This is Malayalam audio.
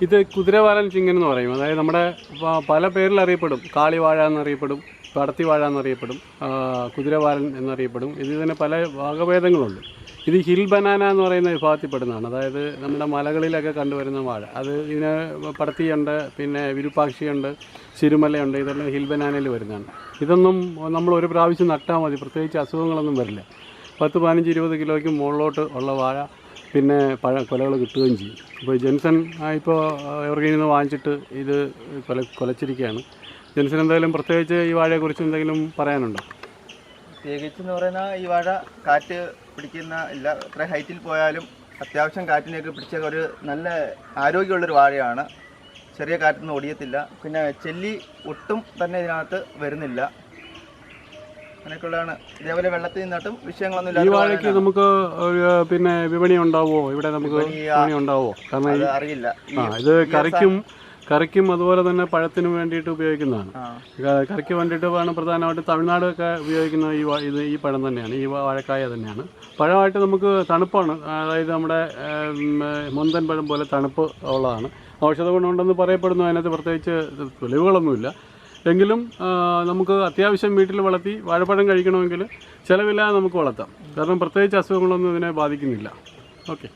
ഇത് കുതിരവാലൻ ചിങ്ങൻ എന്ന് പറയും. അതായത് നമ്മുടെ പല പേരിൽ അറിയപ്പെടും. കാളിവാഴ എന്നറിയപ്പെടും പടത്തിവാഴ എന്നറിയപ്പെടും കുതിരവാലൻ എന്നറിയപ്പെടും. ഇതിന് പല വകഭേദങ്ങളുണ്ട് ഇത് ഹിൽ ബനാന എന്ന് പറയുന്ന വിഭാഗത്തിൽപ്പെടുന്നതാണ്. അതായത് നമ്മുടെ മലകളിലൊക്കെ കണ്ടുവരുന്ന വാഴ. അത് ഇതിന് പടത്തിയുണ്ട് പിന്നെ വിരുപ്പാക്ഷിയുണ്ട് ചിരുമലയുണ്ട് ഇതെല്ലാം ഹിൽ ബനാനയിൽ വരുന്നതാണ്. ഇതൊന്നും നമ്മൾ ഒരു പ്രാവശ്യം നട്ടാൽ മതി. പ്രത്യേകിച്ച് അസുഖങ്ങളൊന്നും വരില്ല. പത്ത് പതിനഞ്ച് ഇരുപത് കിലോയ്ക്ക് മുകളിലോട്ട് ഉള്ള വാഴ പിന്നെ പഴ കൊലകൾ കിട്ടുകയും ചെയ്യും. ഇപ്പോൾ ജെൻസൺ ഇപ്പോൾ എവർഗീനിൽ നിന്ന് വാങ്ങിച്ചിട്ട് ഇത് കൊല കൊലച്ചിരിക്കുകയാണ്. ജെൻസൺ എന്തായാലും പ്രത്യേകിച്ച് ഈ വാഴയെക്കുറിച്ച് എന്തെങ്കിലും പറയാനുണ്ടോ? പ്രത്യേകിച്ച് എന്ന് പറയുന്ന ഈ വാഴ കാറ്റ് പിടിക്കുന്ന ഇല്ല എത്ര ഹൈറ്റിൽ പോയാലും അത്യാവശ്യം കാറ്റിനെയൊക്കെ പിടിച്ച ഒരു നല്ല ആരോഗ്യമുള്ളൊരു വാഴയാണ്. ചെറിയ കാറ്റൊന്നും ഒടിയത്തില്ല. പിന്നെ ചെല്ലി ഒട്ടും തന്നെ ഇതിനകത്ത് വരുന്നില്ല. അങ്ങനെയൊക്കെയുള്ളതാണ്. ഇതേപോലെ വെള്ളത്തിൽ നിന്നിട്ടും വിഷയങ്ങളൊന്നും ഈ വാഴയ്ക്ക്. നമുക്ക് ഒരു പിന്നെ വിപണി ഉണ്ടാവുമോ? ഇവിടെ നമുക്ക് വിപണി, ആ, വിപണി ഉണ്ടാവുമോ? കാരണം ഈ അറിയില്ല. ഈ ആ ഇത് കറിക്കും കറിക്കും അതുപോലെ തന്നെ പഴത്തിനും വേണ്ടിയിട്ട് ഉപയോഗിക്കുന്നതാണ്. ആ. ക- കറിക്ക് വേണ്ടിയിട്ട് വേണം പ്രധാനമായിട്ട് തമിഴ്നാടൊക്കെ ഉപയോഗിക്കുന്ന ഈ വാ- ഇത് ഈ പഴം തന്നെയാണ്. ഈ വാ- വാഴക്കായ തന്നെയാണ്. പഴമായിട്ട് നമുക്ക് തണുപ്പാണ്. അതായത് നമ്മുടെ മൊന്തൻ പഴം പോലെ തണുപ്പ് ഉള്ളതാണ്. ഔഷധ ഗുണമുണ്ടെന്ന് പറയപ്പെടുന്നു. അതിനകത്ത് പ്രത്യേകിച്ച് തെളിവുകളൊന്നുമില്ല. എങ്കിലും നമുക്ക് അത്യാവശ്യം വീട്ടിൽ വളർത്തി വാഴപ്പഴം കഴിക്കണമെങ്കിൽ ചിലവില്ലാതെ നമുക്ക് വളർത്താം. കാരണം പ്രത്യേകിച്ച് അസുഖങ്ങളൊന്നും ഇതിനെ ബാധിക്കുന്നില്ല. ഓക്കെ.